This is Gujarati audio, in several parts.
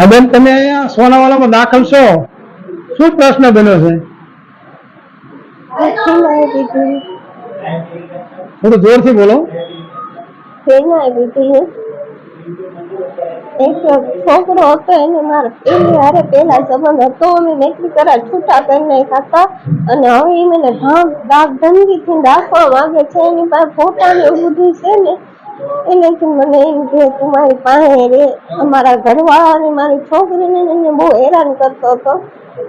હા બેન, તમે અહીંયા સોનાવાલામાં દાખલ છો? શું પ્રશ્ન બન્યો છે? થોડું જોરથી બોલો. છોકરો હતો, એને મારા પેલી સંબંધ હતો, અમે નોકરી કરા છૂટા કરી ખાતા અને હવે મને દાગથી રાખવા માંગે છે, એની પાસે ફોટા ને એવું છે ને. એનાથી મને એમ કે તું મારી પાસે રે. અમારા ઘરવાળા અને મારી છોકરીને એને બહુ હેરાન કરતો હતો.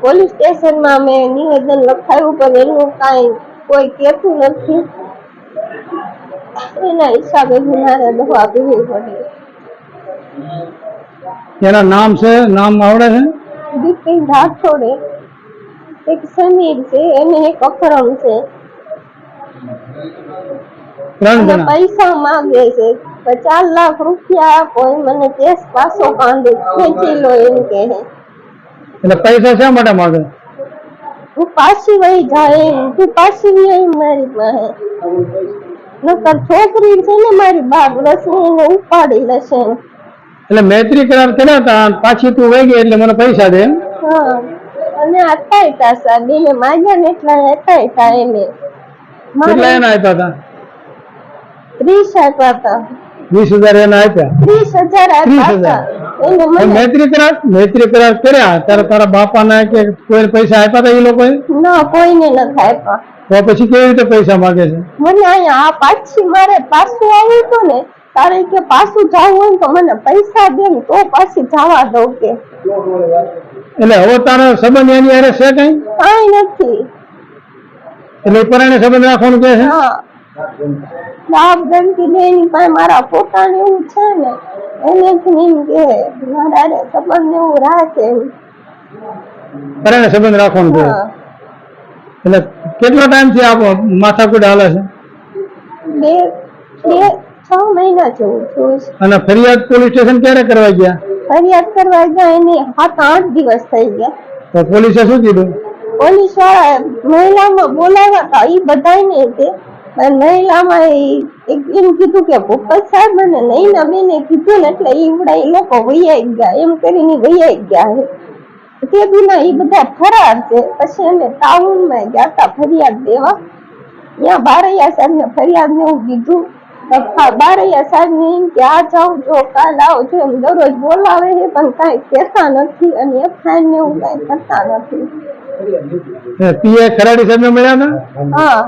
પોલીસ સ્ટેશનમાં મેં નિવેદન લખાયું પણ એનું કાંઈ કોઈ કહેતું નથી. એના હિસાબે હું મારે દવા પીવી પડે. એના નામ છે? નામ આવડે છે? બિપિન રાઠોડે એક સમીર છે એને એક અકરમ છે. ત્રણ જણા. પૈસા માંગે છે. પચાસ લાખ રૂપિયા આપો મને કેસ પાછો કાઢી ખેંચી લો એમ કે એટલે પૈસા શા માટે માંગે? હું પાછી વહી જાય તું પાછી વહી આવી મારી પાસે. નકર છોકરી છે ને મારી બાપ રસની એને ઉપાડી લેશે એટલે મૈત્રી કરાર કર્યા હતા પાછી તું વહી ગઈ એટલે મને પૈસા દે હા. અને અટાઈ હતા સાહેબ. એને માગ્યા ને એટલા હતા હતા એને. કેટલા એના હતા હતા? ત્રીસ આપ્યા હતા વીસ હજાર એના આપ્યા? ત્રીસ હજાર ત્રીસ હજાર. એને એ મને મૈત્રી કરાર મૈત્રી કરાર કર્યા. ત્યારે તારા બાપાને કે કોઈ પૈસા આપ્યા હતા એ લોકોએ? ના કોઈને નથી આપ્યા. તો પછી કેવી રીતે પૈસા માંગે છે? મને અહીંયા આ પાછી મારે પાછું આવ્યું હતું ને તારે કે પાછું જવું હોય તો મને પૈસા દે ને તો પાછી જવા દઉં કે. એટલે હવે તારો સંબંધ એની હારે છે કઈ? કઈ નથી. એટલે પરાણે સંબંધ રાખવાનું કે છે? હા. ધમકી દે એની પાસે મારા ફોટા ને એવું છે ને એને એમ કે મારા સંબંધ એવું રાખે. પરાણે સંબંધ રાખવાનું છે? એટલે કેટલો ટાઈમથી આપો માથાકૂટ હાલે છે? બે બે છ મહિના જેવું થયું છે. અને ફરિયાદ પોલીસ સ્ટેશન ક્યારે કરવા ગયા? ફરિયાદ કરવા ગયા એને સાત આઠ દિવસ થઈ ગયા. તો પોલીસે શું કીધું? પોલીસવાળા મહિલામાં બોલાવ્યા હતા એ બધાને તે ઈ એમ કીધું કે ભૂપત સાહેબ અને નૈના બેને કીધું ને એટલે એ ઉડા એ લોકો વૈયાઈ ગયા. એમ કરીને વૈયાઈ ગયા તે દિના એ બધા ફરાર છે. પછી અમે ટાઉનમાં ગયા હતા ફરિયાદ દેવા. ત્યાં બારૈયા સાહેબ ને ફરિયાદ ને એવું કીધું. બારૈયા સાહેબ ને એમ કે આ જાઉં જો કાલ આવજો એમ દરરોજ બોલાવે છે પણ કાંઈ કહેતા નથી અને એફઆઈઆર ને એવું કાંઈ કરતા નથી. પીએ ખરાડી સાહેબ મળ્યા ને હા.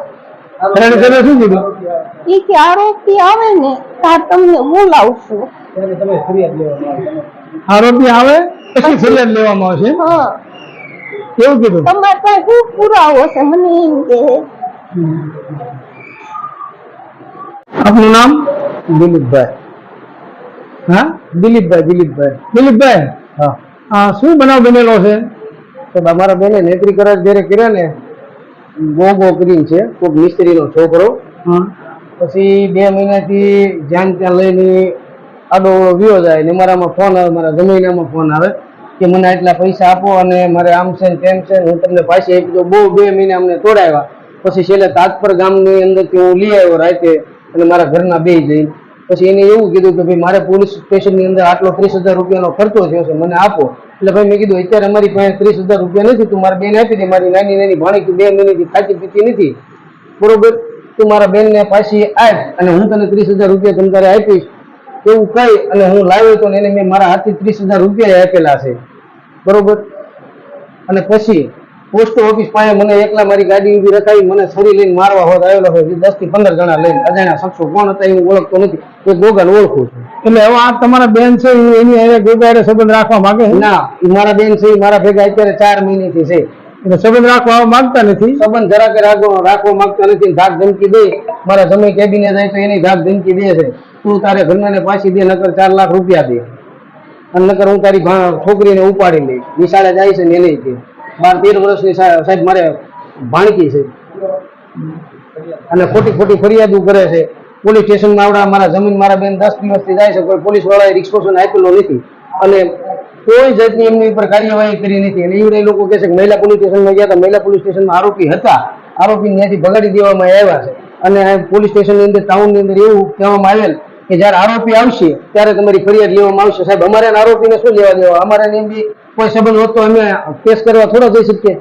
ખરાડી સાહેબે શું કીધું? ઈ કે આરોપી આવે ને તાર તમને બોલાવશું આરોપી આવે પછી ફરિયાદ લેવામાં આવશે હા. કેવું કીધું? તમારે પાસે શું પુરાવો છે? મને એમ કે. આપનું નામ? દિલીપભાઈ. હા? દિલીપભાઈ દિલીપભાઈ. દિલીપભાઈ? હા. આ શું બનાવ બનેલો છે? તો અમારા બેને નેત્રી કરાર જયારે કર્યા ને બહુ કરીને છે કોઈક મિસ્ત્રીનો છોકરો. પછી બે મહિનાથી જ્યાં ત્યાં લઈને આડો વ્યો જાય ને મારામાં ફોન આવે મારા જમીનામાં ફોન આવે કે મને આટલા પૈસા આપો અને મારે આમ છે ને તેમ છે ને હું તમને પાછી આપી દઉં બહુ બે મહિના અમને તોડાવ્યા. પછી છેલ્લે તાજપર ગામની અંદરથી હું લઈ આવ્યો રાતે અને મારા ઘરના બે જઈને. પછી એને એવું કીધું કે ભાઈ મારે પોલીસ સ્ટેશનની અંદર આટલો ત્રીસ હજાર રૂપિયાનો ખર્ચો થયો છે મને આપો. એટલે ભાઈ મેં કીધું, અત્યારે અમારી પાસે ત્રીસ હજાર રૂપિયા નથી. તું મારા બેન આપી દે. મારી નાની નાની ભાણી તું બે મહિનાથી ખાતી પીતી નથી. બરોબર? તું મારા બેનને પાછી આપ અને હું તને ત્રીસ હજાર રૂપિયા તમ તારે આપીશ. એવું કહી અને હું લાવ્યો તો એને મેં મારા હાથથી ત્રીસ હજાર રૂપિયા આપેલા છે. બરોબર? અને પછી પોસ્ટ ઓફિસ પાસે મને એકલા મારી ગાડી ઊભી રખાવી મને છરી લઈને મારવા હોત આવેલો હોય દસથી પંદર જણા લઈને. અજાણ્યા શખ્સો કોણ હતા એ હું ઓળખતો નથી. એ ગોગલ ઓળખું છું. એટલે હવે આ તમારા બેન છે એની ગોગાડે સંબંધ રાખવા માંગે ના મારા બેન છે મારા ભેગા અત્યારે ચાર મહિનેથી છે. એટલે સંબંધ રાખવા માંગતા નથી? સંબંધ જરાકે રાખવા રાખવા માંગતા નથી ધાક ધમકી દે. મારા જમી કેબીને જાય તો એની ધાક ધમકી દે છે. તું તારે ઘરનાને પાછી દે નકર ચાર લાખ રૂપિયા દે. અને નકર હું તારી છોકરીને ઉપાડી લઈશ. નિશાળે જાય છે ને એને દે. બાર તેર વર્ષની સાહેબ મારે ભાણકી છે. અને ખોટી ખોટી ફરિયાદો કરે છે. પોલીસ સ્ટેશનમાં આવડા મારા જમીન મારા બેન દસ દિવસથી જાય છે. કોઈ પોલીસ વાળાએ રિસ્પોન્સ આપેલો નથી. અને કોઈ જાતની એમની ઉપર કાર્યવાહી કરી નથી. અને એવડે લોકો કહે છે કે મહિલા પોલીસ સ્ટેશનમાં ગયા હતા. મહિલા પોલીસ સ્ટેશનમાં આરોપી હતા. આરોપી ત્યાંથી ભગાડી દેવામાં આવ્યા છે. અને પોલીસ સ્ટેશનની અંદર, ટાઉનની અંદર એવું કહેવામાં આવેલ કે જ્યારે આરોપી આવશે, ત્યારે તમારી ફરિયાદ લેવામાં આવશે. સાહેબ, અમારે આરોપીને શું લેવા દેવા? અમારે એમ બી કોઈ સંબંધ હોત તો અમે કેસ કરવા થોડા જઈ શકીએ.